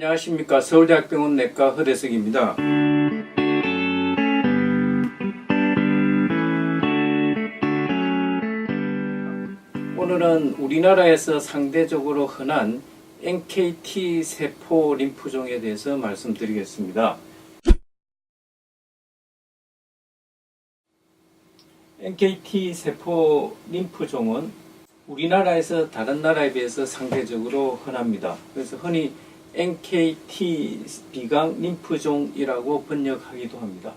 안녕하십니까 서울대학병원 내과 허대석입니다. 오늘은 우리나라에서 상대적으로 흔한 NKT 세포 림프종에 대해서 말씀드리겠습니다. NKT 세포 림프종은 우리나라에서 다른 나라에 비해서 상대적으로 흔합니다. 그래서 흔히 NKT 비강 림프종이라고 번역하기도 합니다.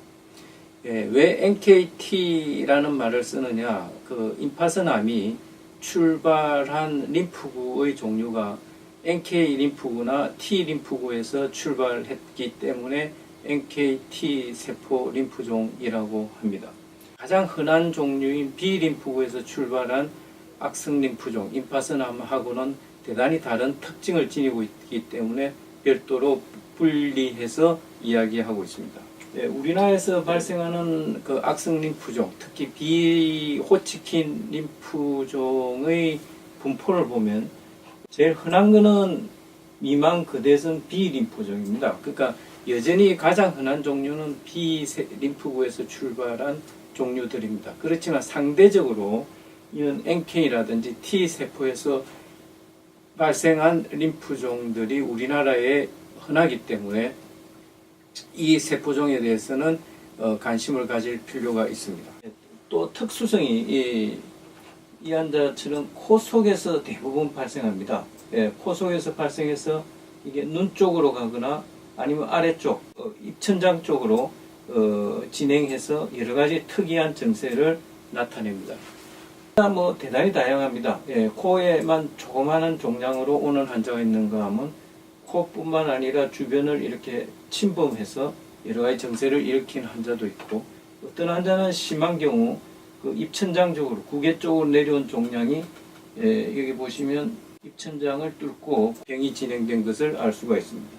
예, 왜 NKT라는 말을 쓰느냐? 그 임파선암이 출발한 림프구의 종류가 NK 림프구나 T 림프구에서 출발했기 때문에 NKT 세포 림프종이라고 합니다. 가장 흔한 종류인 B 림프구에서 출발한 악성 림프종 임파선암하고는 대단히 다른 특징을 지니고 있기 때문에 별도로 분리해서 이야기하고 있습니다. 네, 우리나라에서 발생하는 그 악성 림프종, 특히 비호치킨 림프종의 분포를 보면 제일 흔한 거는 미만 그대성 B 림프종입니다. 그러니까 여전히 가장 흔한 종류는 B 림프구에서 출발한 종류들입니다. 그렇지만 상대적으로 이런 NK라든지 T 세포에서 발생한 림프종들이 우리나라에 흔하기 때문에 이 세포종에 대해서는 어, 관심을 가질 필요가 있습니다. 또 특수성이 이, 이 환자처럼 코 속에서 대부분 발생합니다. 예, 코 속에서 발생해서 이게 눈 쪽으로 가거나 아니면 아래쪽 어, 입천장 쪽으로 어, 진행해서 여러 가지 특이한 증세를 나타냅니다. 뭐 대단히 다양합니다. 예, 코에만 조그마한 종양으로 오는 환자가 있는가 하면 코뿐만 아니라 주변을 이렇게 침범해서 여러 가지 증세를 일으킨 환자도 있고 어떤 환자는 심한 경우 그 입천장 쪽으로 구개 쪽으로 내려온 종양이 예, 여기 보시면 입천장을 뚫고 병이 진행된 것을 알 수가 있습니다.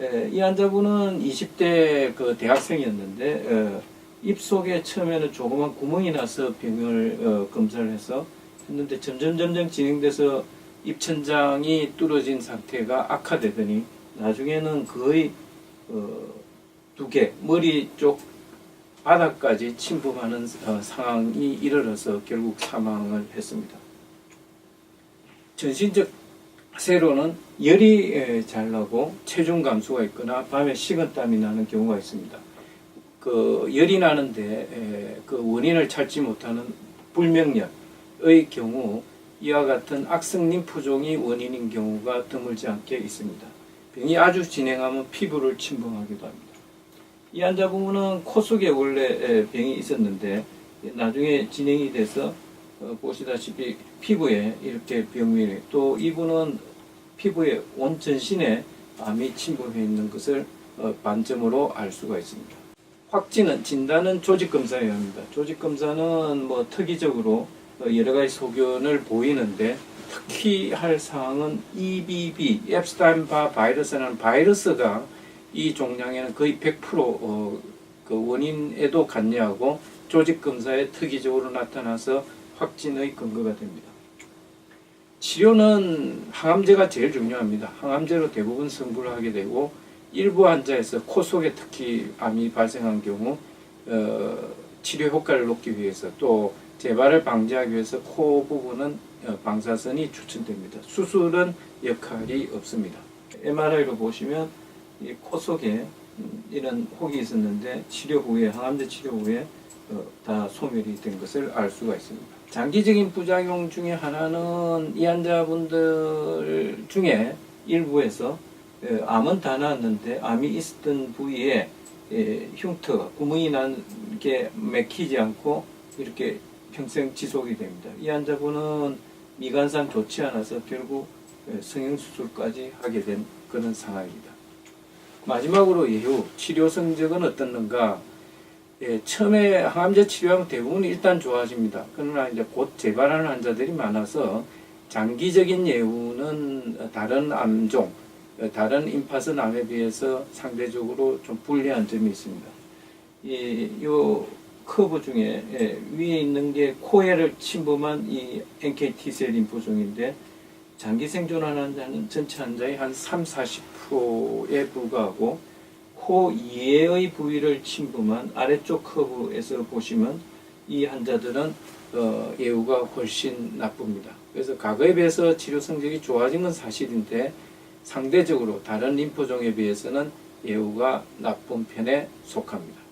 예, 이 환자분은 20대 그 대학생이었는데 어, 입 속에 처음에는 조그만 구멍이 나서 병을 어, 검사를 해서 했는데 점점 점점 진행돼서 입천장이 뚫어진 상태가 악화되더니 나중에는 거의 어, 두 개, 머리 쪽 바닥까지 침범하는 어, 상황이 이르러서 결국 사망을 했습니다. 전신적 세로는 열이 에, 잘 나고 체중 감소가 있거나 밤에 식은 땀이 나는 경우가 있습니다. 그 열이 나는데 에, 그 원인을 찾지 못하는 불명열의 경우 이와 같은 악성 림프종이 원인인 경우가 드물지 않게 있습니다. 병이 아주 진행하면 피부를 침범하기도 합니다. 이 환자분은 코 속에 원래 병이 있었는데 나중에 진행이 돼서 어, 보시다시피 피부에 이렇게 병이 또 이분은 피부에 온 전신에 암이 침범해 있는 것을 어, 반점으로 알 수가 있습니다. 확진은 진단은 조직 검사여야 합니다. 조직 검사는 뭐 특이적으로 어, 여러 가지 소견을 보이는데 특히 할 사항은 EBV, 앱스타인바 바이러스라는 바이러스가 이 종양에는 거의 100% 어, 그 원인에도 관여하고 조직 검사에 특이적으로 나타나서 확진의 근거가 됩니다. 치료는 항암제가 제일 중요합니다. 항암제로 대부분 승부를 하게 되고 일부 환자에서 코 속에 특히 암이 발생한 경우 어, 치료 효과를 놓기 위해서 또 재발을 방지하기 위해서 코 부분은 어, 방사선이 추천됩니다. 수술은 역할이 없습니다. MRI로 보시면 이코 속에 음, 이런 혹이 있었는데 치료 후에 항암제 치료 후에 어, 다 소멸이 된 것을 알 수가 있습니다. 장기적인 부작용 중에 하나는 이 환자분들 중에 일부에서 에, 암은 다 나았는데 암이 있었던 부위에 에, 흉터가 구멍이 난 게 맥히지 않고 이렇게 평생 지속이 됩니다. 이 환자분은 미관상 좋지 않아서 결국 에, 성형수술까지 하게 된 그런 상황입니다. 마지막으로 예후 치료 성적은 어떻는가? 예, 처음에 항암제 치료하면 대부분 일단 좋아집니다. 그러나 이제 곧 재발하는 환자들이 많아서 장기적인 예후는 다른 암종, 다른 임파선 암에 비해서 상대적으로 좀 불리한 점이 있습니다. 이, 요 커브 중에 예, 위에 있는 게 코에를 침범한 이 NKT 셀 림프종인데 장기 생존하는 환자는 전체 환자의 한 3, 40%에 불과하고 코 이외의 부위를 침범한 아래쪽 커브에서 보시면 이 환자들은 어, 예후가 훨씬 나쁩니다. 그래서 과거에 비해서 치료 성적이 좋아진 건 사실인데 상대적으로 다른 림프종에 비해서는 예후가 나쁜 편에 속합니다.